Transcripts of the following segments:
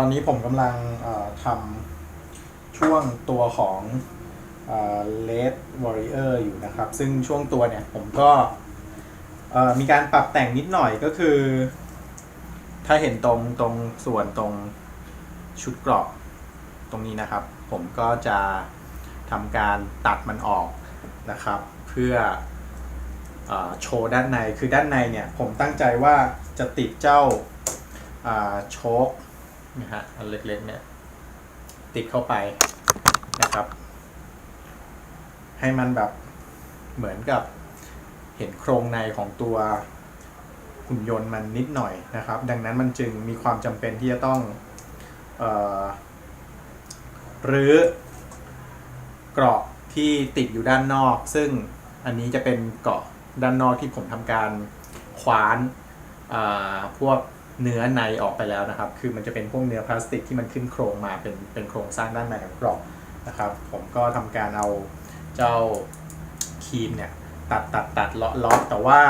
อนนี้ผมกำลังทำช่วงตัวของเลดวอริเออร์อยู่นะครับ ซึ่งช่วงตัวเนี่ยผมก็มีการปรับแต่งนิดหน่อยก็คือ ถ้าเห็นตรงตรงส่วนตรงชุดเกราะตรงนี้นะครับ ผมก็จะทำการตัดมันออกนะครับ เพื่ออโชว์ด้านในคือด้านในเนี่ยผมตั้งใจว่าจะติดเจ้าอ่าโชค นะฮะอันเล็กๆเนี่ยติดเข้าไปนะครับ ให้มันแบบเหมือนกับเห็นโครงในของตัวหุ่นยนต์มันนิดหน่อยนะครับ ดังนั้นมันจึงมีความจำเป็นที่จะต้องออรื้อเกราะที่ติดอยู่ด้านนอก ซึ่งอันนี้จะเป็นเกราะด้านนอกที่ผมทำการคว้านพวก เนื้อในออกไปแล้วนะครับ คือมันจะเป็นพวกเนื้อพลาสติกที่มันขึ้นโครงมาเป็นเป็นโครงสร้างด้านในของกราะนะครับ ผมก็ทำการเอาเจ้าครีมเนี่ยตัดตัดตัดเลาะเลาะแต่ว่า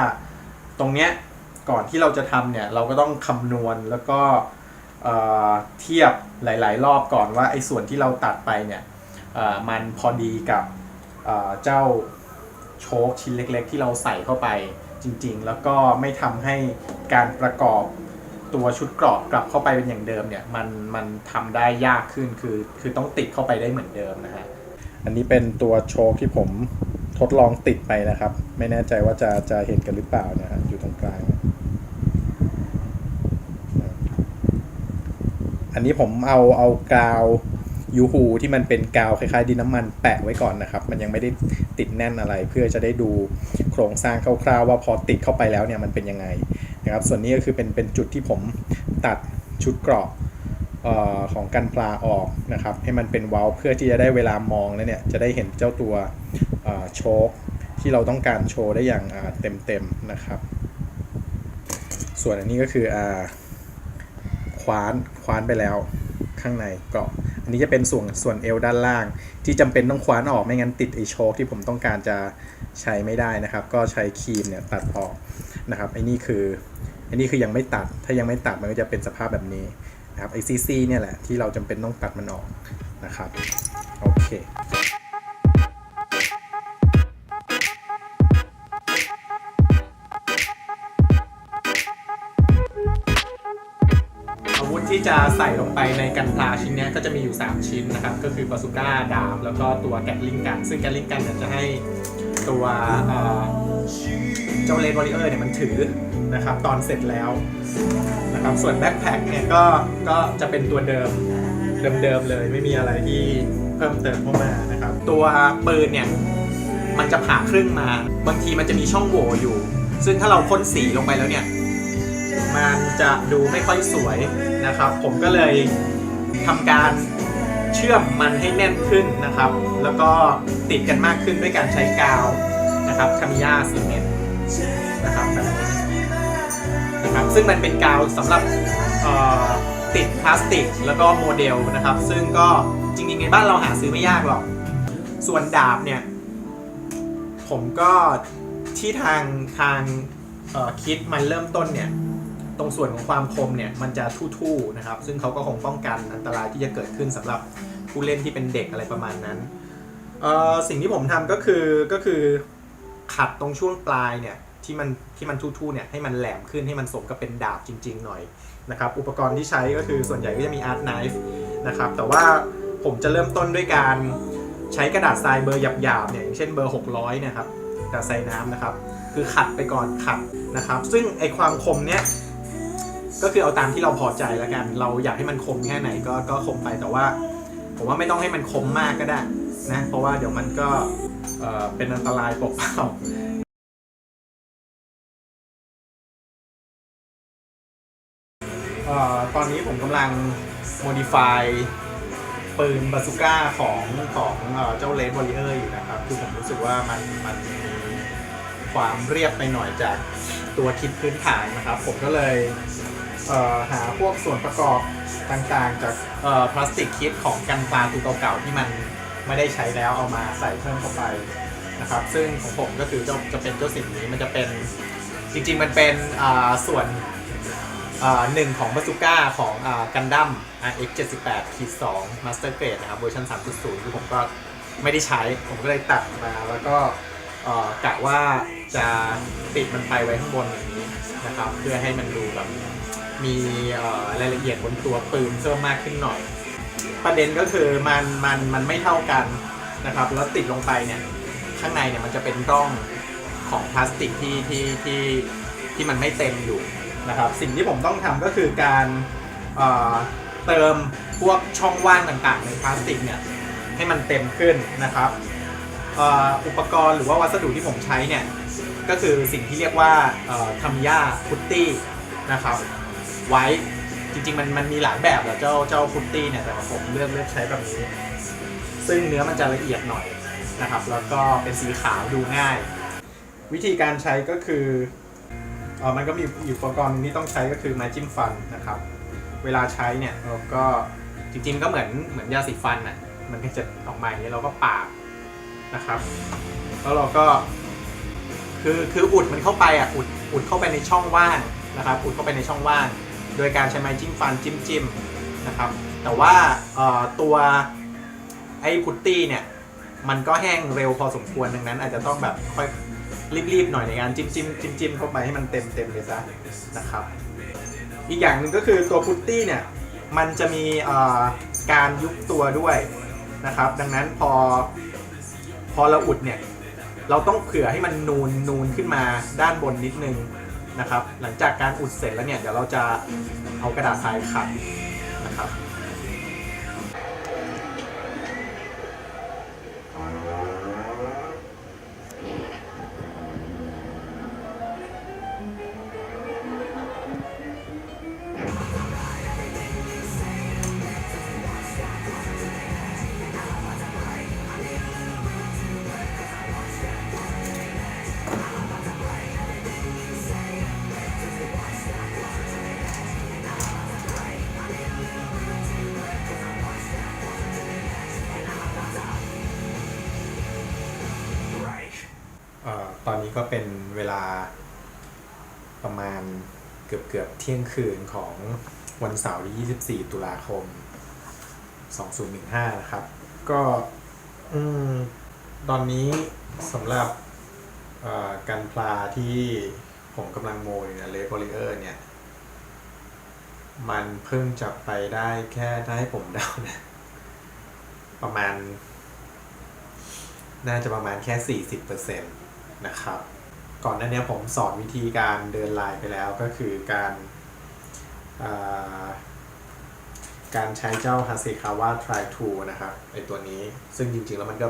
ตรงเนี้ยก่อนที่เราจะทำเนี่ยเราก็ต้องคำนวณแล้วก็เทียบหลาย ๆ รอบก่อนว่าไอ้ส่วนที่เราตัดไปเนี่ยมันพอดีกับเอ่อเจ้าโชคชิ้นเล็ก ๆ ที่เราใส่เข้าไปจริง ๆ แล้วก็ไม่ทำให้การประกอบ ตัวชุดกรอบกลับเข้าไปเป็นอย่างเดิมเนี่ยมันมันทำได้ยากขึ้นคือคือต้องติดเข้าไปได้เหมือนเดิมนะฮะอันนี้เป็นตัวโชคที่ผมทดลองติดไปนะครับ ไม่แน่ใจว่าจะจะเห็นกันหรือเปล่านะฮะอยู่ตรงกลางอันนี้ผมเอาเอากาวยูฮูที่มันเป็นกาวคล้ายๆดินน้ำมันแปะไว้ก่อนนะครับ มันยังไม่ได้ติดแน่นอะไรเพื่อจะได้ดูโครงสร้างคร่าวๆว่าพอติดเข้าไปแล้วเนี่ยมันเป็นยังไง นะครับส่วนนี้ก็คือเป็นเป็นจุดที่ผมตัดชุดเกราะออของกันปลาออกนะครับให้มันเป็นเว้าเพื่อที่จะได้เวลามองแล้วเนี่ยจะได้เห็นเจ้าตัวโชคที่เราต้องการโชว์ได้อย่างอ่าเต็มนะครับ ส่วนอันนี้ก็คืออคว้านคว้านไปแล้วข้างในเกราะอันนี้จะเป็นส่วนส่วนเอวด้านล่าง ที่จำเป็นต้องคว้านออกไม่งั้นติดไอโชคที่ผมต้องการจะใช้ไม่ได้นะครับ ก็ใช้ครีมเนี่ยตัดออกนะครับไอ้นี่คือ อ้นี่คือยังไม่ตัด ถ้ายังไม่ตัดมันก็จะเป็นสภาพแบบนี้นะครับไอซีซีเนี่ยแหละที่เราจำเป็นต้องตัดมันออกนะครับ โอเคอาวุธที่จะใส่ลงไปในกันพลาชิ้นนี้ก็จะมีอยู่ 3 ชิ้นนะครับ ก็คือบาซูก้าดาบแล้วก็ตัวแกตลิงกัน ซึ่งแกตลิงกันเนี่ยจะให้ตัวเอ่อเจ้าเลนวอริเออร์เนี่ยมันถือ นะครับตอนเสร็จแล้วนะครับส่วนแบ็คแพคเนี่ยก็ก็จะเป็นตัวเดิมเดิมๆเลย ไม่มีอะไรที่เพิ่มเติมเข้ามานะครับ ตัวปืนเนี่ยมันจะผ่าครึ่งมา บางทีมันจะมีช่องโหว่อยู่ ซึ่งถ้าเราพ่นสีลงไปแล้วเนี่ย มันจะดูไม่ค่อยสวยนะครับ ผมก็เลยทำการเชื่อมมันให้แน่นขึ้นนะครับ แล้วก็ติดกันมากขึ้นด้วยการใช้กาวนะครับคามิยาซีเมนต์นะครับแบบนี้ นะครับซึ่งมันเป็นกาวสำหรับติดพลาสติกแล้วก็โมเดลนะครับ ซึ่งก็จริงๆในบ้านเราหาซื้อไม่ยากหรอก ส่วนดาบเนี่ย ผมก็ที่ทางทางคิดมันเริ่มต้นเนี่ย ตรงส่วนของความคมเนี่ย มันจะทู่ๆนะครับ ซึ่งเขาก็คงป้องกันอันตรายที่จะเกิดขึ้นสำหรับผู้เล่นที่เป็นเด็กอะไรประมาณนั้นสิ่งที่ผมทำก็คือก็คือขัดตรงช่วงปลายเนี่ย ที่มันที่มันทู่ๆเนี่ยให้มันแหลมขึ้นให้มันสมกับเป็นดาบจริง ๆ หน่อยนะครับอุปกรณ์ที่ใช้ก็คือส่วนใหญ่ก็จะมีอาร์ตไนฟ์นะครับแต่ว่าผมจะเริ่มต้นด้วยการใช้กระดาษทรายเบอร์หยาบๆเนี่ยอย่างเช่นเบอร์ 600เนี่ยครับกระดาษทรายน้ำนะครับ คือขัดไปก่อนขัดนะครับ ซึ่งไอความคมเนี่ยก็คือเอาตามที่เราพอใจแล้วกัน เราอยากให้มันคมแค่ไหนก็ก็คมไปแต่ว่า ผมว่าไม่ต้องให้มันคมมากก็ได้นะเพราะว่าเดี๋ยวมันก็เเป็นอันตรายเปล่า ตอนนี้ผมกำลัง modify ปืนบาซูก้าของของเจ้าเลดวอริเออร์อยู่นะครับ คือผมรู้สึกว่ามันมันมีความเรียบไปหน่อยจากตัวคิดพื้นฐานนะครับ ผมก็เลยเหาพวกส่วนประกอบต่างๆ จากพลาสติกคิดของกันปลาตัวเก่าๆที่มันไม่ได้ใช้แล้วเอามาใส่เพิ่มเข้าไปนะครับ ซึ่งของผมก็คือจะจะเป็นเจ้าสิ่งนี้มันจะเป็นจริงๆมันเป็นส่วน หนึ่งของบาซูก้าของอ่ากันดั้ม RX 78ขีด2 Master Grade นะครับเวอร์ชัน3.0ที่ผมก็ไม่ได้ใช้ ผมก็เลยตัดมาแล้วก็กะว่าจะติดมันไปไว้ข้างบนอย่างนี้นะครับ เพื่อให้มันดูแบบมีอ่อรายละเอียดบนตัวปืนเพิ่มมากขึ้นหน่อย ประเด็นก็คือมันมันมันไม่เท่ากันนะครับ แล้วติดลงไปเนี่ยข้างในเนี่ยมันจะเป็นร่องของพลาสติกที่ที่ที่ที่มันไม่เต็มอยู่ นะครับสิ่งที่ผมต้องทำก็คือการเเติมพวกช่องว่างต่างๆ ในพลาสติกเนี่ยให้มันเต็มขึ้นนะครับอุปกรณ์หรือว่าวัสดุที่ผมใช้เนี่ยก็คือสิ่งที่เรียกว่าทำย่าพุตตี้นะครับไว้จริงๆมันมันมีหลายแบบแหละเจ้าเจ้าพุตตี้เนี่ยแต่ว่าผมเลือกเลือกใช้แบบนี้ ซึ่งเนื้อมันจะละเอียดหน่อยนะครับ แล้วก็เป็นสีขาวดูง่าย วิธีการใช้ก็คือ ออมันก็มีอุปกรณ์ที่ต้องใช้ก็คือไม้จิ้มฟันนะครับ เวลาใช้เนี่ยเราก็จริงๆก็เหมือนเหมือนยาสีฟันอะมันก็จะออกมาอย่างนี้เราก็ปาดนะครับ แล้วเราก็คือคืออุดมันเข้าไปอะอุดอุดเข้าไปในช่องว่างนะครับ อุดเข้าไปในช่องว่าง โดยการใช้ไม้จิ้มฟันจิ้มจิ้มนะครับ แต่ว่าตัวไอ้พุตตี้เนี่ยมันก็แห้งเร็วพอสมควรดังนั้นอาจจะต้องแบบค่อย รีบๆหน่อยในการจิ้มจิ้มจิ้มจิ้มเข้าไปให้มันเต็มเต็มเลยซะนะครับ อีกอย่างหนึ่งก็คือตัวพุตตี้เนี่ยมันจะมีการยุบตัวด้วยนะครับ ดังนั้นพอพอเราอุดเนี่ยเราต้องเผื่อให้มันนูนนูนขึ้นมาด้านบนนิดนึงนะครับ หลังจากการอุดเสร็จแล้วเนี่ยเดี๋ยวเราจะเอากระดาษทรายขัดนะครับ ก็เป็นเวลาประมาณเกือบเกือบเที่ยงคืนของวันเสาร์ที่ 24 ตุลาคม 2015 นะครับ ก็ตอนนี้สำหรับกันพลาที่ผมกำลังโมยเนี่ยเลโ o ลิเออร์เนี่ย มันเพิ่งจะไปได้แค่ถ้าให้ผมเดาเนี่ยประมาณ น่าจะประมาณแค่ 40%นะครับ ก่อนหน้านี้ผมสอนวิธีการเดินลายไปแล้วก็คือการาการใช้เจ้า h a s e k a w a Try to นะครับไอตัวนี้ซึ่งจริงๆแล้วมันก็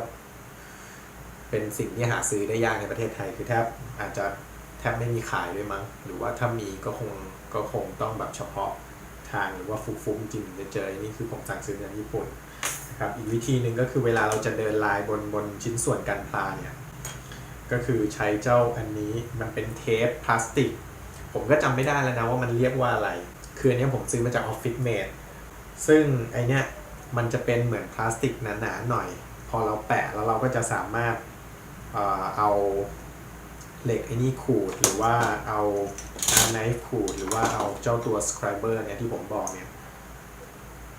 เป็นสิ่งที่หาซื้อได้ยากในประเทศไทย คือแทบอาจจะแทบไม่มีขายด้วยมั้ง หรือว่าถ้ามีก็คงก็คงต้องแบบเฉพาะทางหรือว่าฟุ้งๆจริงจะเจออันนี่คือผมสั่งซื้อจากญี่ปุ่นนะครับอีกวิธีหนึ่งก็คือเวลาเราจะเดินลายบนบนชิ้นส่วนกันพลาเนี่ย ก็คือใช้เจ้าอันนี้มันเป็นเทปพลาสติก ผมก็จำไม่ได้แล้วนะว่ามันเรียกว่าอะไร คืออันนี้ผมซื้อมาจากออฟฟิศเมดซึ่งไอเนี้ยมันจะเป็นเหมือนพลาสติกหนาๆหน่อย พอเราแปะแล้วเราก็จะสามารถเอาเหล็กไอ้นี่ขูดหรือว่าเอาไนฟ์ขูดหรือว่าเอาเจ้าตัว scriber เนี่ยที่ผมบอกเนี่ย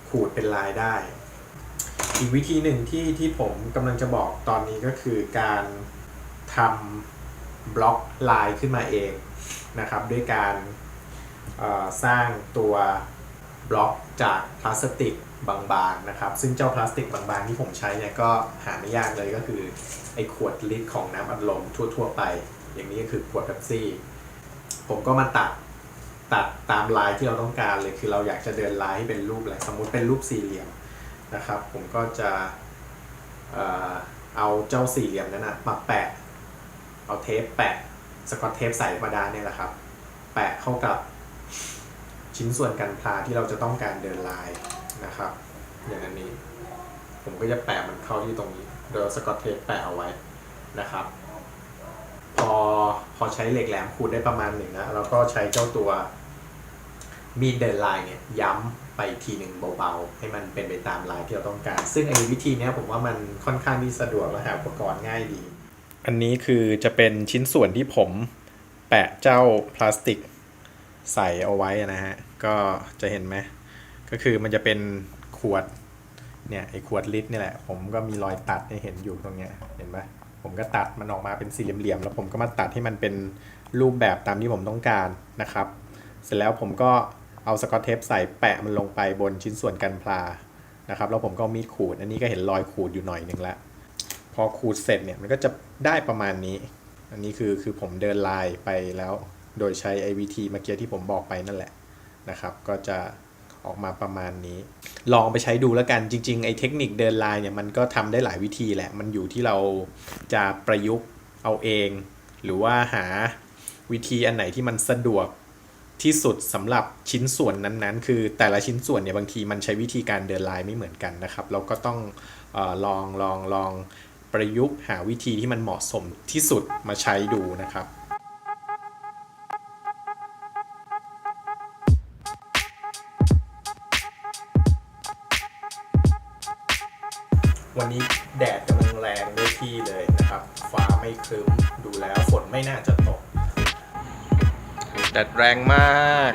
ขูดเป็นลายได้ อีกวิธีหนึ่งที่ที่ผมกำลังจะบอกตอนนี้ก็คือการ ทำบล็อกลายขึ้นมาเองนะครับ ด้วยการสร้างตัวบล็อกจากพลาสติกบางๆนะครับ ซึ่งเจ้าพลาสติกบางๆที่ผมใช้เนี่ยก็หาไม่ยากเลยก็คือไอ้ขวดลิตรของน้ำอัดลมทั่วๆไป อย่างนี้ก็คือขวดเป๊ปซี่ ผมก็มาตัดตัดตามลายที่เราต้องการเลยคือเราอยากจะเดินลายให้เป็นรูปอะไรสมมุติเป็นรูปสี่เหลี่ยมนะครับ ผมก็จะเอ่อเอาเจ้าสี่เหลี่ยมนั้นนะมาแปะ เอาเทปแปะสกอตเทปใสธรรมดาเนี่ยแหละครับ แปะเข้ากับชิ้นส่วนกันพลาที่เราจะต้องการเดินลายนะครับ อย่างอันนี้ ผมก็จะแปะมันเข้าที่ตรงนี้ โดยสกอตเทปแปะเอาไว้นะครับ พอพอใช้เหล็กแหลมขูดได้ประมาณหนึ่งนะเราก็ใช้เจ้าตัวมีดเดินลายเนี่ยย้ำไปทีหนึ่งเบาๆ ให้มันเป็นไปตามลายที่เราต้องการ ซึ่งไอ้วิธีนี้ผมว่ามันค่อนข้างที่สะดวกและหาอุปกรณ์ง่ายดี อันนี้คือจะเป็นชิ้นส่วนที่ผมแปะเจ้าพลาสติกใส่เอาไว้นะฮะ ก็จะเห็นไหม ก็คือมันจะเป็นขวด เนี่ยไอ้ขวดลิตรนี่แหละ ผมก็มีรอยตัดให้เห็นอยู่ตรงเนี้ย เห็นไหมผมก็ตัดมันออกมาเป็นสี่เหลี่ยมๆ แล้วผมก็มาตัดให้มันเป็นรูปแบบตามที่ผมต้องการนะครับ เสร็จแล้วผมก็เอาสกอตเทปใส่แปะมันลงไปบนชิ้นส่วนกันพลา นะครับ แล้วผมก็มีดขูด อันนี้ก็เห็นรอยขูดอยู่หน่อยหนึ่งแล้ว พอขูดเสร็จเนี่ยมันก็จะได้ประมาณนี้ อันนี้คือคือผมเดินลายไปแล้ว โดยใช้ IVT เมื่อกี้ที่ผมบอกไปนั่นแหละนะครับ ก็จะออกมาประมาณนี้ ลองไปใช้ดูแล้วกันจริงๆไอ้เทคนิคเดินลายเนี่ยมันก็ทำได้หลายวิธีแหละ มันอยู่ที่เราจะประยุกต์เอาเอง หรือว่าหาวิธีอันไหนที่มันสะดวกที่สุดสำหรับชิ้นส่วนนั้นๆ คือแต่ละชิ้นส่วนเนี่ยบางทีมันใช้วิธีการเดินลายไม่เหมือนกันนะครับ เราก็ต้องออลองลองลอง ประยุกต์หาวิธีที่มันเหมาะสมที่สุดมาใช้ดูนะครับวันนี้แดดกำลังแรงด้วยที่เลยนะครับ ฟ้าไม่ครึ้มดูแล้วฝนไม่น่าจะตก แดดแรงมาก